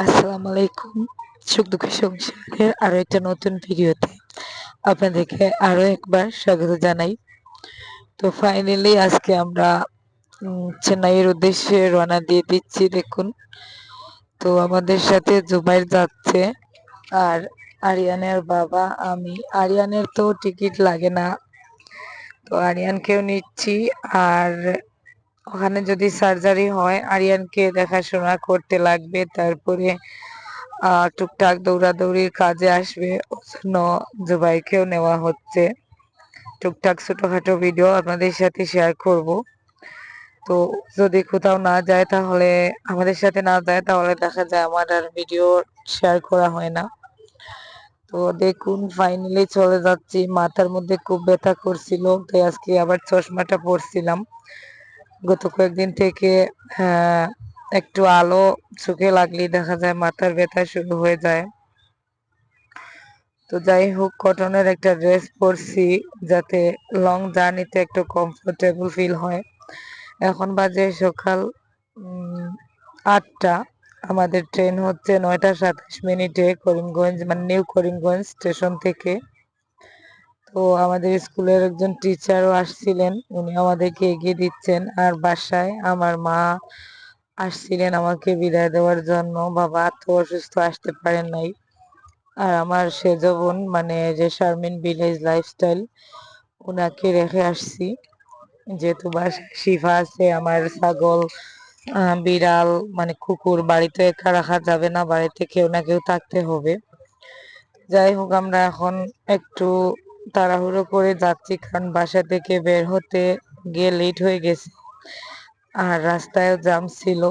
আসসালামু আলাইকুম সুখ দুঃখের সংসারের আরও একটা নতুন ভিডিওতে আপনাদেরকে আরও একবার স্বাগত জানাই। তো ফাইনালি আজকে আমরা চেন্নাইয়ের উদ্দেশ্যে রওনা দিয়ে দিচ্ছি দেখুন। তো আমাদের সাথে জুবাইর যাচ্ছে আর আরিয়ানের বাবা, আমি। আরিয়ানের তো টিকিট লাগে না। তো আরিয়ানকেও নিচ্ছি আর ওখানে যদি সার্জারি হয়, আরিয়ানকে দেখাশোনা করতে লাগবে, তারপরে টুকটাক দৌড়াদৌড়ির কাজে আসবে। জন্য জুবাইকেও নেওয়া হচ্ছে। টুকটাক ছোটখাটো ভিডিও আপনাদের সাথে শেয়ার করব। তো যদি কোথাও না যায় তাহলে, আমাদের সাথে না যায় তাহলে দেখা যায় আমার আর ভিডিও শেয়ার করা হয় না। তো দেখুন ফাইনালি চলে যাচ্ছি। মাথার মধ্যে খুব ব্যথা করছিল, তাই আজকে আবার চশমাটা পরছিলাম। গত কয়েকদিন থেকে একটু আলো চোখে লাগলেই দেখা যায় মাথার ব্যথা শুরু হয়ে যায়। তো যাই হোক, কটনের একটা ড্রেস পরছি যাতে লং জার্নিতে একটু কমফোর্টেবল ফিল হয়। এখন বাজে সকাল আটটা। আমাদের ট্রেন হচ্ছে নয়টা সাতাশ মিনিটে করিমগঞ্জ মানে নিউ করিমগঞ্জ স্টেশন থেকে। তো আমাদের স্কুলের একজন টিচারও আসছিলেন। উনি আমাদেরকে এগিয়ে দিচ্ছেন। আর বাসায় আমার মা আসছিলেন আমাকে বিদায় দেওয়ার জন্য। বাবা তো অসুস্থ আসতে পারেন নাই। আর আমার সেজ বোন মানে যে শারমিন ভিলেজ লাইফস্টাইল ওনাকে রেখে আসছি। যেহেতু বাসায় শিফা আছে, আমার ছাগল বিড়াল মানে কুকুর, বাড়িতে একা রাখা যাবে না। বাড়িতে কেউ না কেউ থাকতে হবে। যাই হোক, আমরা এখন একটু তাড়াহুড়ো করে যাচ্ছি কারণ বাসা থেকে বের হতে গিয়ে লেট হয়ে গেছে। আর রাস্তায়ও জাম ছিল।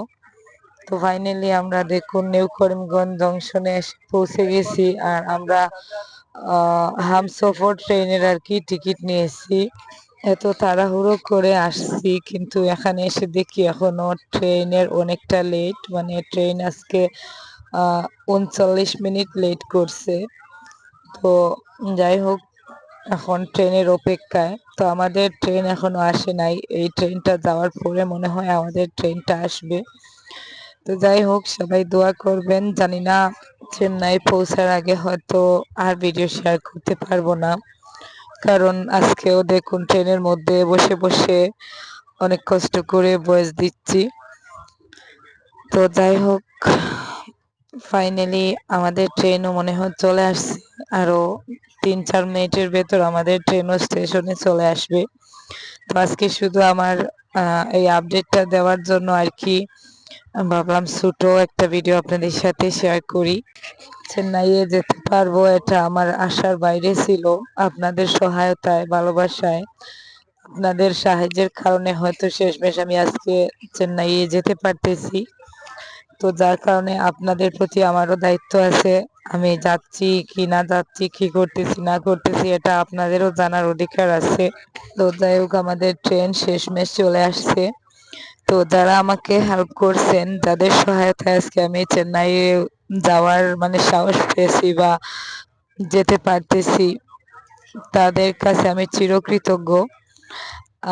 তো ফাইনালি আমরা দেখুন নিউ করিমগঞ্জ জংশনে এসে পৌঁছে গেছি আর আমরা হামসফর ট্রেনের আর কি টিকিট নিয়েছি। এত তাড়াহুড়ো করে আসছি, কিন্তু এখানে এসে দেখি এখনও ট্রেনের অনেকটা লেট মানে ট্রেন আজকে উনচল্লিশ মিনিট লেট করছে। তো যাই হোক এখন ট্রেনের অপেক্ষায়। তো আমাদের ট্রেন এখনও আসে নাই। এই ট্রেনটা যাওয়ার পরে মনে হয় আমাদের ট্রেনটা আসবে। তো যাই হোক, সবাই দোয়া করবেন। জানি না, চেন্নাই পৌঁছার আগে হয়তো আর ভিডিও শেয়ার করতে পারব না। কারণ আজকেও দেখুন, ট্রেনের মধ্যে বসে বসে অনেক কষ্ট করে বয়স দিচ্ছি। তো যাই হোক ফাইনালি আমাদের ট্রেনও মনে হয় চলে আসছে। আরও তিন চার মিনিটের ভেতর আমাদের ট্রেনও স্টেশনে চলে আসবে। তো আজকে শুধু আমার এই আপডেটটা দেওয়ার জন্য আর কি, ভাবলাম ছোট একটা ভিডিও আপনাদের সাথে শেয়ার করি। চেন্নাইয়ে যেতে পারব এটা আমার আশার বাইরে ছিল, আপনাদের সহায়তায়, ভালোবাসায়। আপনাদের সাহায্যের কারণে হয়তো শেষমেশ আমি আজকে চেন্নাইয়ে যেতে পারতেছি। তো যার কারণে আপনাদের প্রতি আমারও দায়িত্ব আছে। আমি যাচ্ছি কি না যাচ্ছি, কি করতেছি, না করতেছি, এটা আপনাদেরও জানার অধিকার আছে। তো যাই হোক, আমাদের ট্রেন শেষমেশ চলে আসছে। তো যারা আমাকে হেল্প করছেন, যাদের সহায়তায় আজকে আমি চেন্নাই যাওয়ার মানে সাহস পেয়েছি বা যেতে পারতেছি, তাদের কাছে আমি চিরকৃতজ্ঞ।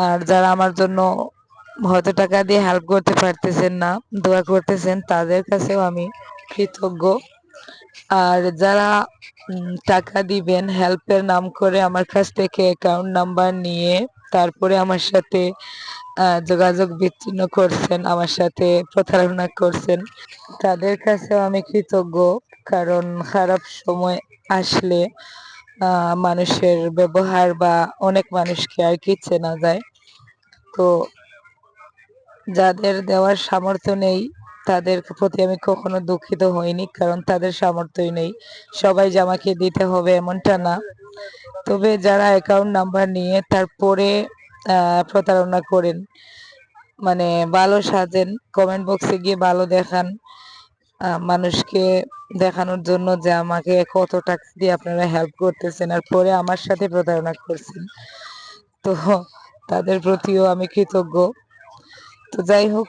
আর যারা আমার জন্য হয়তো টাকা দিয়ে হেল্প করতে পারতেছেন না, দোয়া করতেছেন, তাদের কাছেও আমি কৃতজ্ঞ। আর যারা টাকা দিবেন হেল্পের নাম করে আমার কাছ থেকে অ্যাকাউন্ট নাম্বার নিয়ে তারপরে আমার সাথে যোগাযোগ বিচ্ছিন্ন করছেন, আমার সাথে প্রতারণা করছেন, তাদের কাছেও আমি কৃতজ্ঞ। কারণ খারাপ সময় আসলে মানুষের ব্যবহার বা অনেক মানুষকে আর কি চেনা যায়। তো যাদের দেওয়ার সামর্থ্য নেই, তাদের প্রতি আমি কখনো দুঃখিত হইনি, কারণ তাদের সামর্থ্যই নেই। সবাই যে আমাকে দিতে হবে এমনটা না। তবে যারা অ্যাকাউন্ট নাম্বার নিয়ে তারপরে প্রতারণা করেন মানে ভালো সাজেন কমেন্ট বক্সে গিয়ে ভালো দেখান মানুষকে দেখানোর জন্য যে আমাকে কত টাকা দিয়ে আপনারা হেল্প করতেছেন আর পরে আমার সাথে প্রতারণা করছেন। তো তাদের প্রতিও আমি কৃতজ্ঞ। তো যাই হোক,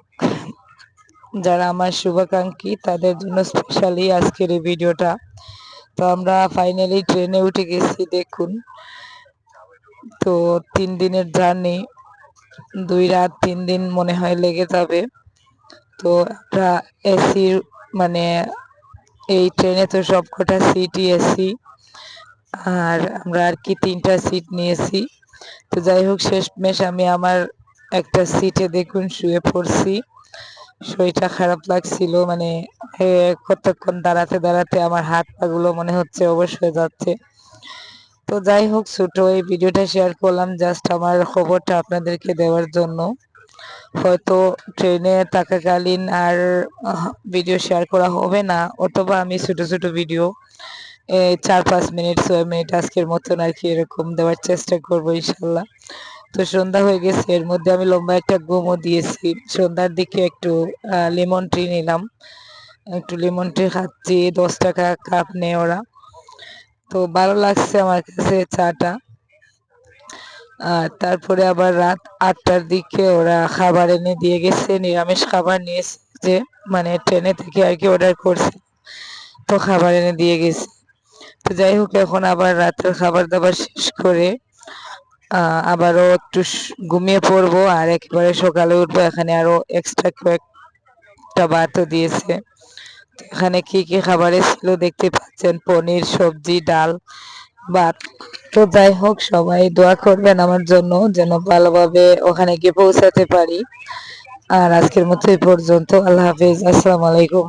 যারা আমার শুভাকাঙ্ক্ষী, তাদের জন্য স্পেশালি আজকের এই ভিডিওটা। তো আমরা ফাইনালি ট্রেনে উঠে গেছি, দেখুন। তো তিন দিনের জার্নি দুই রাত তিন দিন মনে হয় লেগে যাবে। তো আমরা এসির মানে এই ট্রেনে তো সবকটা সিটই এসি আর আমরা আর কি তিনটা সিট নিয়েছি। তো যাই হোক, শেষমেশ আমি আমার একটা সিটে দেখুন, শুয়ে পড়ছি। শরীরটা খারাপ লাগছিল মানে কতক্ষণ দাঁড়াতে দাঁড়াতে আমার হাত পাগুলো মনে হচ্ছে অবশ হয়ে যাচ্ছে। তো যাই হোক ছোট এই ভিডিওটা শেয়ার করলাম জাস্ট আমার খবরটা আপনাদেরকে দেওয়ার জন্য। হয়তো ট্রেনে থাকাকালীন আর ভিডিও শেয়ার করা হবে না, অথবা আমি ছোট ছোট ভিডিও চার, পাঁচ মিনিট ছয় মিনিট আজকের মতন আর কি এরকম দেওয়ার চেষ্টা করব, ইনশাল্লাহ। তো সন্ধ্যা হয়ে গেছে, এর মধ্যে আমি লম্বা একটা ঘুমও দিয়েছি। সন্ধ্যার দিকে একটু লেমন টি নিলাম। একটু লেমন টি খাচ্ছি দশ টাকা কাপ নেয় ওরা। তো ভালো লাগছে আমার কাছে চাটা। তারপরে আবার রাত আটটার দিকে ওরা খাবার এনে দিয়ে গেছে, নিরামিষ খাবার নিয়ে যে মানে ট্রেনে থেকে আর কি অর্ডার করছে, তো খাবার এনে দিয়ে গেছে। তো যাই হোক, এখন আবার রাতের খাবার দাবার শেষ করে আবারও একটু ঘুমিয়ে পড়ব আর একেবারে সকালে উঠবো। এখানে আরও এক্সট্রা কয়েকটা ভাতও দিয়েছে। এখানে কি কি খাবারে ছিল দেখতে পাচ্ছেন? পনির, সবজি, ডাল, ভাত। তো যাই হোক, সবাই দোয়া করবেন আমার জন্য যেন ভালোভাবে ওখানে গিয়ে পৌঁছাতে পারি। আর আজকের মতো এই পর্যন্ত। আল্লাহ হাফিজ। আসসালামু আলাইকুম।